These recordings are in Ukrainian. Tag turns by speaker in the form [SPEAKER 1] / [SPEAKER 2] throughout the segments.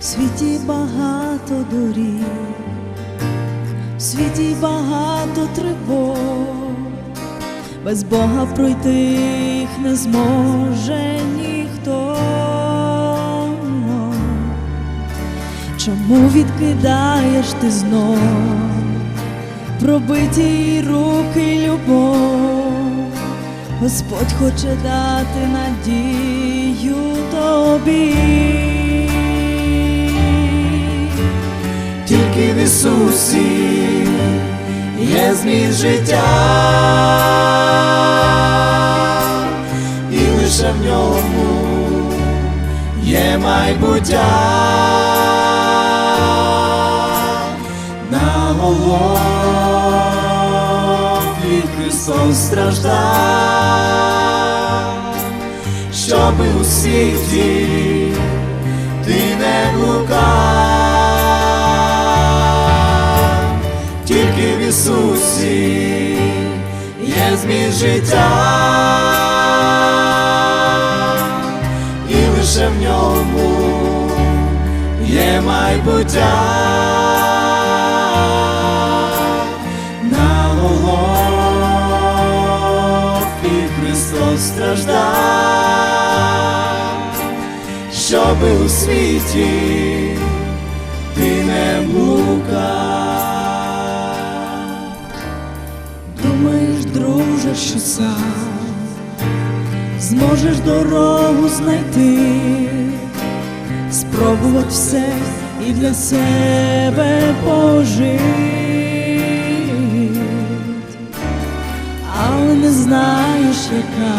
[SPEAKER 1] В світі багато доріг, в світі багато тривог, без Бога пройти їх не зможе ніхто. Чому відкидаєш ти знов пробиті руки любов? Господь хоче дати надію тобі.
[SPEAKER 2] Ісусі є зміст життя, і лише в ньому є майбуття. На Голгофі Христос страждав, щоби у світі ти не блукав, Ісусі є зміст життя, і лише в ньому є майбуття. На Голгофі Христос страждав, щоби у світі ти не блукав.
[SPEAKER 1] Думаєш, друже, що сам зможеш дорогу знайти, спробувати все і для себе пожити, але не знаєш, яка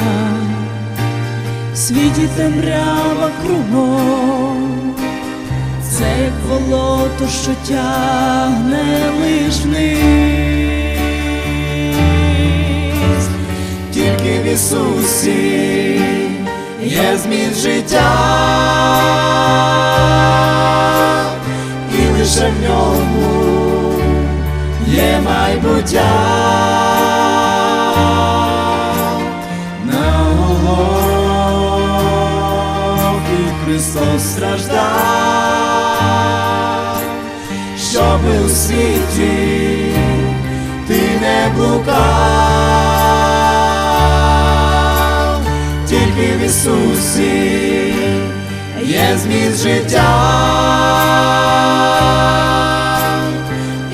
[SPEAKER 1] в світі темрява кругом. Це як болото, що тягне лиш вниз.
[SPEAKER 2] Ісусі є зміст життя, і лише в ньому є майбуття. На Голгофі Христос страждав, щоби у світі ти не блукав, Ісусі є зміст життя,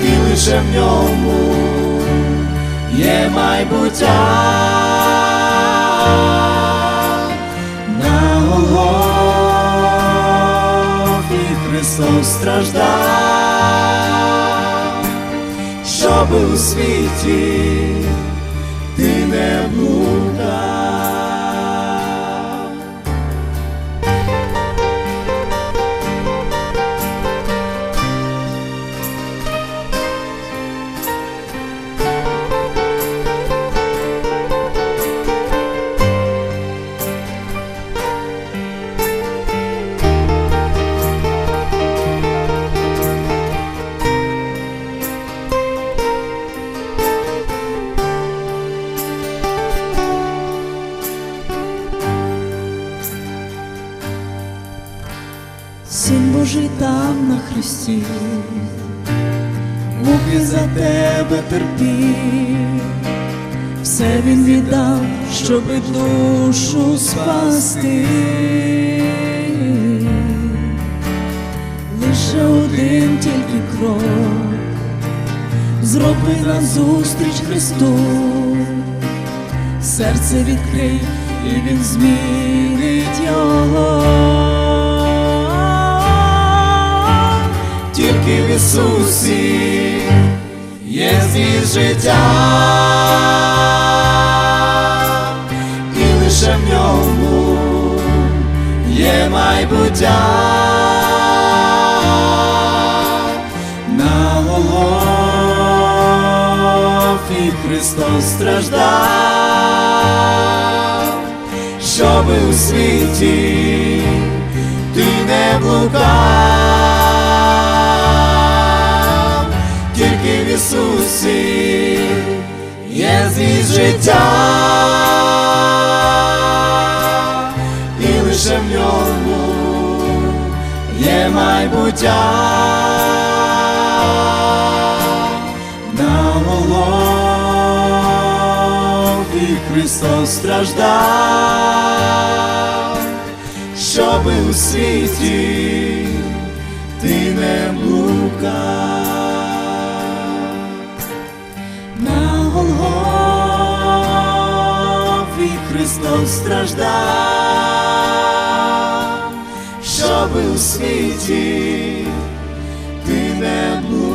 [SPEAKER 2] і лише в ньому є майбуття. На Голгофі Христос страждав, щоби у світі
[SPEAKER 1] Син Божий там на хресті, муки за тебе терпів, все він віддав, щоби душу спасти. Лише один тільки крок, зроби назустріч Христу, серце відкрий, і він змінить його.
[SPEAKER 2] Тільки в Ісусі є зміст життя, і лише в ньому є майбуття. На Голгофі Христос страждав, щоби у світі ти не блукав, Ісусі є зміст життя, і лише в ньому є майбуття. На Голгофі Христос страждав, щоби у світі ти не блукав. Христос страждав, щоби у світі ти не блукав.